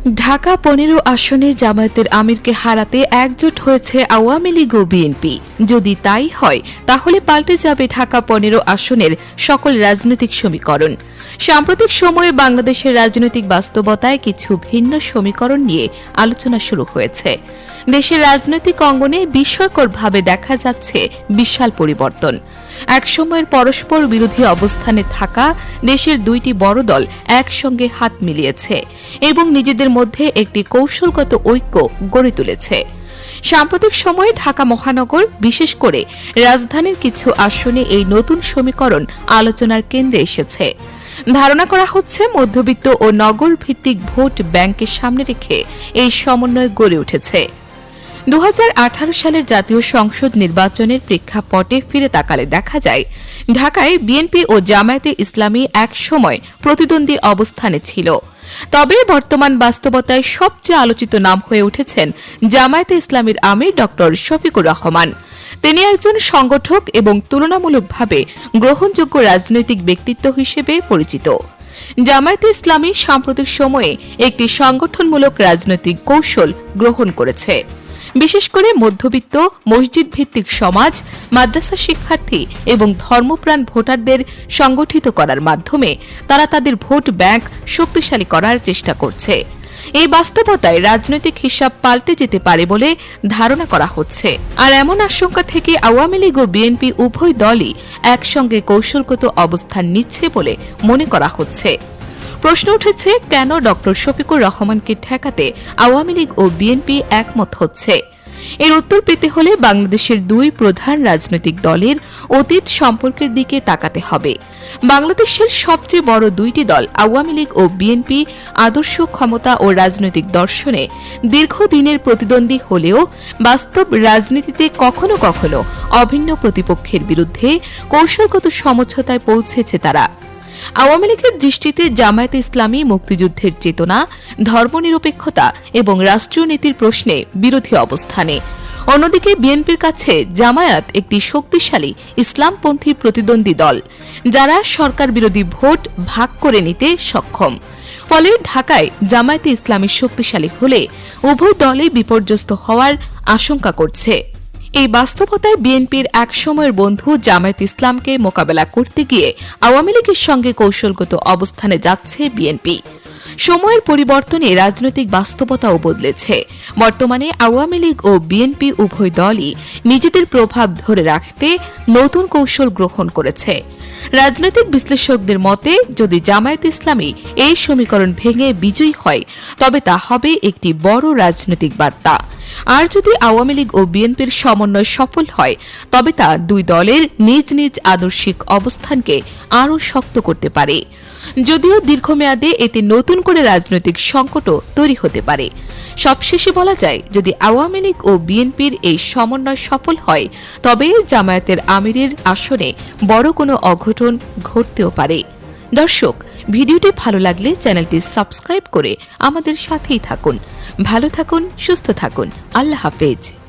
ঢাকা পনেরো আসনে জামায়াতের আমিরকে হারাতে একজোট হয়েছে আওয়ামী লীগ ও বিএনপি। যদি তাই হয়, তাহলে পাল্টে যাবে ঢাকা পনেরো আসনের সকল রাজনৈতিক সমীকরণ। সাম্প্রতিক সময়ে বাংলাদেশের রাজনৈতিক বাস্তবতায় কিছু ভিন্ন সমীকরণ নিয়ে আলোচনা শুরু হয়েছে। দেশের রাজনৈতিক অঙ্গনে বিস্ময়করভাবে দেখা যাচ্ছে বিশাল পরিবর্তন। একসময়ের পরস্পর বিরোধী অবস্থানে থাকা দেশের দুইটি বড় দল একসঙ্গে হাত মিলিয়েছে এবং নিজেদের মধ্যে একটি কৌশলগত ঐক্য গড়ে তুলেছে। সাম্প্রতিক সময়ে ঢাকা মহানগর, বিশেষ করে রাজধানীর কিছু আসনে এই নতুন সমীকরণ আলোচনার কেন্দ্রে এসেছে। ধারণা করা হচ্ছে মধ্যবিত্ত ও নগর ভিত্তিক ভোট ব্যাংকের সামনে রেখে এই সমন্বয় গড়ে উঠেছে। দু হাজার আঠারো সালের জাতীয় সংসদ নির্বাচনের প্রেক্ষাপটে ফিরে তাকালে দেখা যায়, ঢাকায় বিএনপি ও জামায়াতে ইসলামী এক সময় প্রতিদ্বন্দ্বী অবস্থানে ছিল। তবে বর্তমান বাস্তবতায় সবচেয়ে আলোচিত নাম হয়ে উঠেছেন জামায়াতে ইসলামীর আমির ড শফিকুর রহমান। তিনি একজন সংগঠক এবং তুলনামূলকভাবে গ্রহণযোগ্য রাজনৈতিক ব্যক্তিত্ব হিসেবে পরিচিত। জামায়াতে ইসলামী সাম্প্রতিক সময়ে একটি সংগঠনমূলক রাজনৈতিক কৌশল গ্রহণ করেছে। বিশেষ করে মধ্যবিত্ত মসজিদ ভিত্তিক সমাজ, মাদ্রাসা শিক্ষার্থী এবং ধর্মপ্রাণ ভোটারদের সংগঠিত করার মাধ্যমে তারা তাদের ভোট ব্যাংক শক্তিশালী করার চেষ্টা করছে। এই বাস্তবতায় রাজনৈতিক হিসাব পাল্টে যেতে পারে বলে ধারণা করা হচ্ছে। আর এমন আশঙ্কা থেকে আওয়ামী লীগ ও বিএনপি উভয় দলই একসঙ্গে কৌশলগত অবস্থান নিচ্ছে বলে মনে করা হচ্ছে। প্রশ্ন উঠেছে, কেন ডক্টর শফিকুর রহমানকে ঠেকাতে আওয়ামী লীগ ও বিএনপি একমত হচ্ছে? এর উত্তর পেতে হলে বাংলাদেশের দুই প্রধান রাজনৈতিক দলের অতীত সম্পর্কের দিকে তাকাতে হবে। বাংলাদেশের সবচেয়ে বড় দুইটি দল, আওয়ামী লীগ ও বিএনপি, আদর্শ ক্ষমতা ও রাজনৈতিক দর্শনে দীর্ঘদিনের প্রতিদ্বন্দ্বী হলেও বাস্তব রাজনীতিতে কখনো কখনো অভিন্ন প্রতিপক্ষের বিরুদ্ধে কৌশলগত সমঝোতায় পৌঁছেছে তারা। আওয়ামী লীগের দৃষ্টিতে জামায়াতে ইসলামী মুক্তিযুদ্ধের চেতনা, ধর্মনিরপেক্ষতা এবং রাষ্ট্রীয় নীতির প্রশ্নে বিরোধী অবস্থানে। অন্যদিকে বিএনপির কাছে জামায়াত একটি শক্তিশালী ইসলামপন্থী প্রতিদ্বন্দ্বী দল, যারা সরকার বিরোধী ভোট ভাগ করে নিতে সক্ষম। ফলে ঢাকায় জামায়াতে ইসলামী শক্তিশালী হলে উভয় দলে বিপর্যস্ত হওয়ার আশঙ্কা করছে। এই বাস্তবতায় বিএনপির একসময়ের বন্ধু জামায়াত ইসলামকে মোকাবেলা করতে গিয়ে আওয়ামী লীগের সঙ্গে কৌশলগত অবস্থানে যাচ্ছে বিএনপি। সময়ের পরিবর্তনে রাজনৈতিক বাস্তবতাও বদলেছে। বর্তমানে আওয়ামী লীগ ও বিএনপি উভয় দলই নিজেদের প্রভাব ধরে রাখতে নতুন কৌশল গ্রহণ করেছে। রাজনৈতিক বিশ্লেষকদের মতে, যদি জামায়াত ইসলামী এই সমীকরণ ভেঙে বিজয়ী হয়, তবে তা হবে একটি বড় রাজনৈতিক বার্তা। আর যদি আওয়ামী লীগ ও বিএনপির সমন্বয় সফল হয়, তবে তা দুই দলের নিজ নিজ আদর্শিক অবস্থানকে আরও শক্ত করতে পারে। যদিও দীর্ঘমেয়াদে এতে নতুন করে রাজনৈতিক সংকটও তৈরি হতে পারে। সবশেষে বলা যায়, যদি আওয়ামী লীগ ও বিএনপির এই সমন্বয় সফল হয়, তবে জামায়াতের আমিরের আসনে বড় কোনো অঘটন ঘটতেও পারে। দর্শক, ভিডিওটি ভালো লাগলে চ্যানেলটি সাবস্ক্রাইব করে আমাদের সাথেই থাকুন। ভালো থাকুন, সুস্থ থাকুন। আল্লাহ হাফেজ।